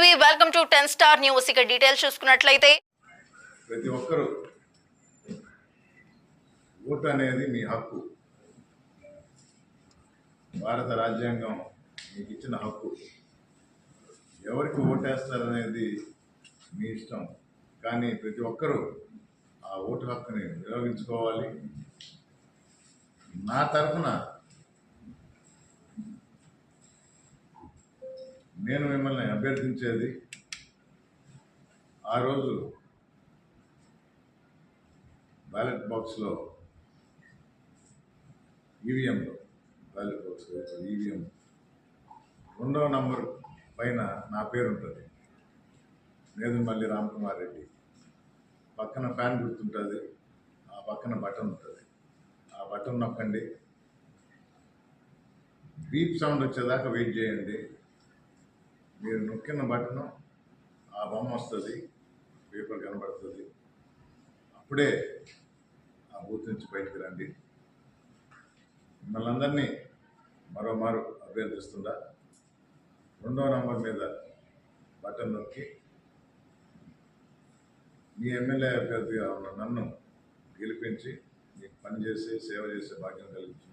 Welcome to ten star news ఇక details చూసుకున్నట్లయితే ప్రతి ఒక్కరూ ఓటు అనేది మీ హక్కు. భారత రాజ్యాంగం మీకు ఇచ్చిన హక్కు. ఎవరికి ఓటేస్తారనేది మీ ఇష్టం. కానీ ప్రతి ఒక్కరూ ఆ ఓటు హక్కుని వినియోగించుకోవాలి. నా తరఫున నేను మిమ్మల్ని అభ్యర్థించేది ఆ రోజు బ్యాలెట్ బాక్స్లో ఈవీఎంలో బ్యాలెట్ బాక్స్లో ఈవీఎం రెండవ నంబర్ పైన నా పేరు ఉంటుంది నేదుమల్లి రామ్కుమార్ రెడ్డి. పక్కన ఫ్యాన్ గుర్తుంటుంది ఆ పక్కన బటన్ ఉంటుంది. ఆ బటన్ నొక్కండి. బీప్ సౌండ్ వచ్చేదాకా వెయిట్ చేయండి. మీరు నొక్కిన బటన్ ఆ బొమ్మ వస్తుంది పేపర్ కనబడుతుంది. అప్పుడే ఆ బూత్ నుంచి బయటకు రండి. మిమ్మల్ని అందరినీ మరోమారు అభ్యర్థిస్తుందా? రెండవ నంబర్ మీద బటన్ నొక్కి మీ ఎమ్మెల్యే అభ్యర్థిగా ఉన్న నన్ను గెలిపించి మీకు పనిచేసి సేవ చేసే భాగ్యం కలిగించింది